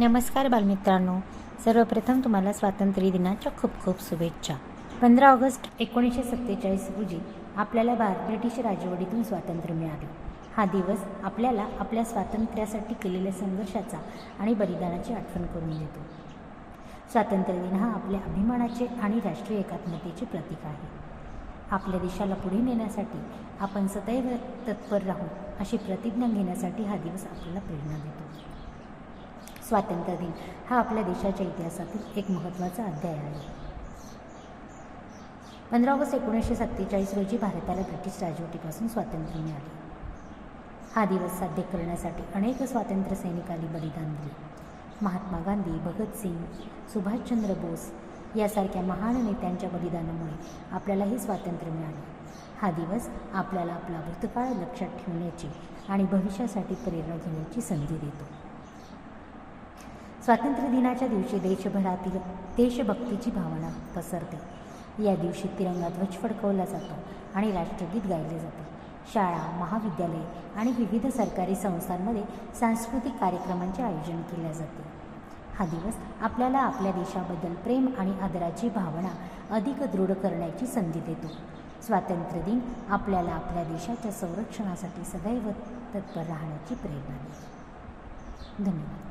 नमस्कार बालमित्रांनो. सर्वप्रथम तुम्हाला स्वातंत्र्य दिनाच्या खूप खूप शुभेच्छा. पंधरा ऑगस्ट एकोणीसशे सत्तेचाळीस रोजी आपल्याला भारत ब्रिटिश राजवटीतून स्वातंत्र्य मिळाले. हा दिवस आपल्याला आपल्या स्वातंत्र्यासाठी केलेल्या संघर्षाचा आणि बलिदानाची आठवण करून देतो. स्वातंत्र्य दिन हा आपल्या अभिमानाचे आणि राष्ट्रीय एकात्मतेचे प्रतीक आहे. आपल्या देशाला पुढे नेण्यासाठी आपण सदैव तत्पर राहू अशी प्रतिज्ञा घेण्यासाठी हा दिवस आपल्याला प्रेरणा देतो. स्वातंत्र्य दिन. हा आपल्या देशाच्या इतिहासातील एक महत्त्वाचा अध्याय आहे. पंधरा ऑगस्ट एकोणीसशे सत्तेचाळीस रोजी भारताला ब्रिटिश राजवटीपासून स्वातंत्र्य मिळाले. हा दिवस साध्य करण्यासाठी अनेक स्वातंत्र्य सैनिकांनी बलिदान दिले. महात्मा गांधी भगतसिंग सुभाषचंद्र बोस यासारख्या महान नेत्यांच्या बलिदानामुळे आपल्यालाही स्वातंत्र्य मिळाले. हा दिवस आपल्याला आपला भूतकाळ लक्षात ठेवण्याची आणि भविष्यासाठी प्रेरणा घेण्याची संधी देतो. स्वातंत्र्य दिनाच्या दिवशी देशभरातील देशभक्तीची भावना पसरते. या दिवशी तिरंगा ध्वज फडकवला जातो आणि राष्ट्रगीत गायले जाते. शाळा महाविद्यालये आणि विविध सरकारी संस्थांमध्ये सांस्कृतिक कार्यक्रमांचे आयोजन केले जाते. हा दिवस आपल्याला आपल्या देशाबद्दल प्रेम आणि आदराची भावना अधिक दृढ करण्याची संधी देतो. स्वातंत्र्य दिन आपल्याला आपल्या देशाच्या संरक्षणासाठी सदैव तत्पर राहण्याची प्रेरणा देतो. धन्यवाद.